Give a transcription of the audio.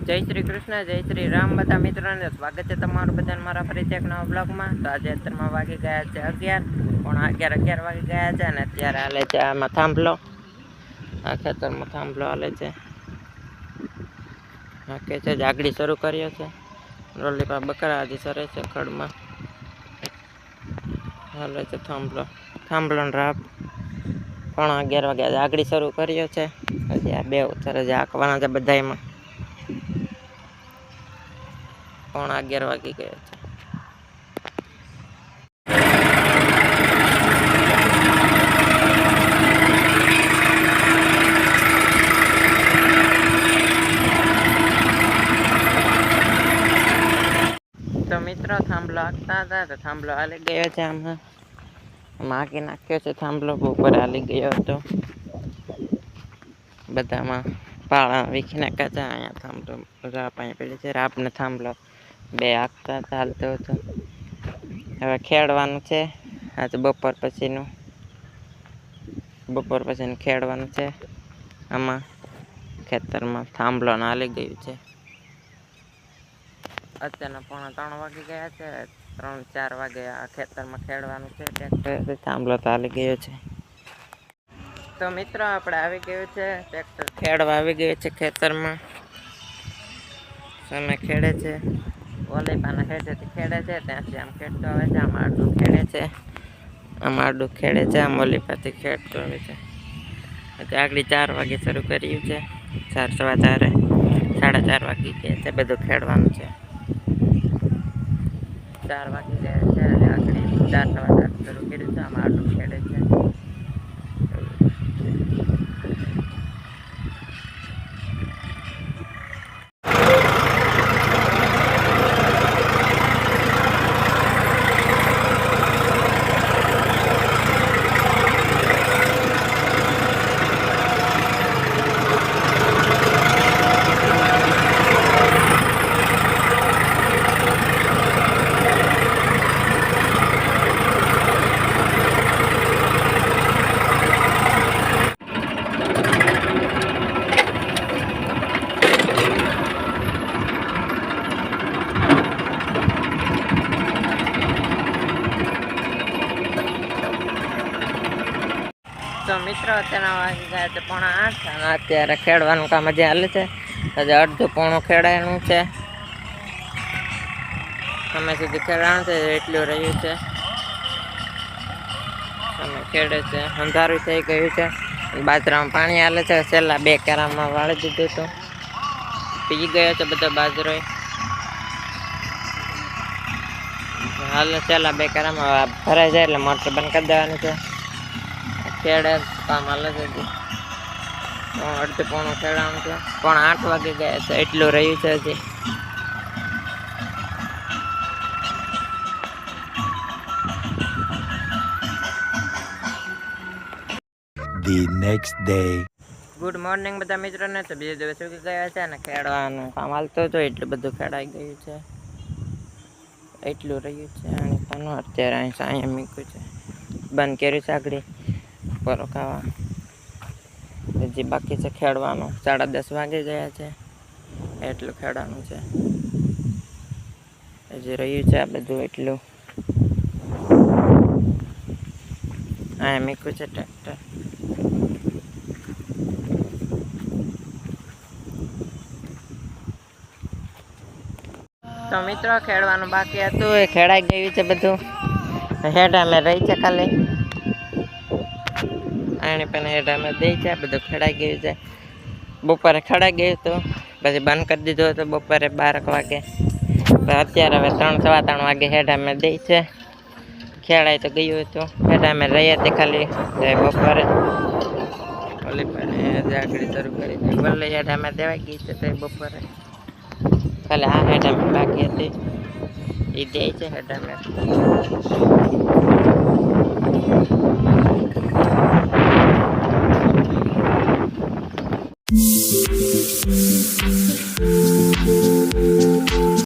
જય શ્રી કૃષ્ણ, જય શ્રી રામ બધા મિત્રોને. સ્વાગત છે તમારું બધાને મારા ફરીથી એક નવા બ્લોગમાં. તો આજે અત્યારમાં વાગી ગયા છે અગિયાર, પણ અગિયાર અગિયાર વાગી ગયા છે અને અત્યારે હાલે છે આમાં થાંભલો આ ખેતરમાં થાંભલો હાલે છે. નાખે છે જાગડી શરૂ કર્યો છે. રોલીપા બકરા હજી સરે છે ખડમાં. હાલે છે થાંભલો. થાંભલો ને રાપ પણ અગિયાર વાગ્યા જાગડી શરૂ કર્યો છે. હજી આ બે ઉતરે છે આંકવાના છે બધાયમાં. પોણા અગિયાર વાગી ગયા છે. તો મિત્રો, થાંભલો હાંકતા હતા તો થાંભલો હાલી ગયો છે આમાં હાંકી નાખ્યો છે, થાંભલો ઉપર હાલી ગયો હતો. બધામાં પાળા વીખી નાખ્યા છે અહીંયા થાંભલો, રાપ અહીંયા પેલી છે રાપ ને થાંભલો. બે હાંકતા ચાલતો હતો. હવે ખેડવાનું છે. આજે બપોર પછીનું. બપોર પછીનું ખેડવાનું છે. આમાં ખેતરમાં થાંભલો નાલી ગયું છે. અત્યારના પોણા ત્રણ વાગી ગયા છે. ત્રણ, ચાર વાગે આ ખેતરમાં ખેડવાનું છે. ટ્રેક્ટર થાંભલો હાલી ગયો છે. તો મિત્રો, આપણે આવી ગયું છે. ટ્રેક્ટર ખેડવા આવી ગયું છે ખેતરમાં. સામે ખેડે છે. ઓલી પાના ખેતરથી ખેડે છે, ત્યાંથી આમ ખેડતો આવે છે, આમ આડું ખેડે છે, આમ આડું ખેડે છે, આમ ઓલી પાથી ખેડતો આવે છે. આગળ ચાર વાગે શરૂ કર્યું છે, ચાર સવા ચારે, સાડા ચાર વાગી ગયા છે, બધું ખેડવાનું છે. ચાર વાગી ગયા છે આગળ ચાર સવા ચાર શરૂ કર્યું છે, આમ આડું ખેડે છે. મિત્રો અત્યારના વાગી ગયા છે પોણા આઠ. અને અત્યારે ખેડવાનું કામ હજી હાલે છે. હજી અડધું પોણું ખેડાયેલું છે. સમય સુધી ખેડાણું છે, એટલું રહ્યું છે. સમય ખેડે છે, અંધારું થઈ ગયું છે. બાજરામાં પાણી હાલે છે. છેલ્લા બે કેરામાં વાળી દીધું હતું. પી ગયો છે બધો બાજરો. હાલ, છેલ્લા બે કેરામાં ભરાઈ જાય એટલે મોટર બંધ કરી દેવાનું છે. ખેડે કામ છે હજી. અડધું પોણું ખેડાણું છે. પણ આઠ વાગે ગયા છે એટલું રહ્યું છે હજી. The next day. Good morning બધા મિત્રોને. તો બીજે દિવસ ઉગી ગયા છે અને ખેડવાનું કામ હાલતું હતું એટલું બધું ખેડાઈ ગયું છે. એટલું રહ્યું છે. અને અત્યારે અહીં સાંયા મૂક્યું છે. બંધ કર્યું છે આગળ. પરો ખાવા. હજી બાકી છે ખેડવાનું. સાડા દસ વાગે ગયા છે. એટલું ખેડવાનું છે. હજી રહ્યું છે આ બધું એટલું. હા એમ મૂક્યું છે ટ્રેક્ટર. તો મિત્રો, ખેડવાનું બાકી હતું. એ ખેડાઈ ગયું છે બધું. હેઠ અમે રહી છે ખાલી. આણી પણ હેઠ દઈ જાય બધું ખેડાઈ ગયું છે. બપોરે ખેડાઈ ગયું હતું, પછી બંધ કરી દીધું હતું બપોરે બારક વાગે. અત્યારે હવે ત્રણ, સવા ત્રણ વાગે હેઠા મેં દઈ છે. ખેડાઈ તો ગયું હતું હેઠ અમે રહી હતી ખાલી બપોરે. ઓલી પણ શરૂ કરી વલ્લી હેઠ અમે દેવાઈ ગઈ છે તે બપોરે. ખાલી આ હેઠ બાકી હતી. એ દે છે હેઠ અમે.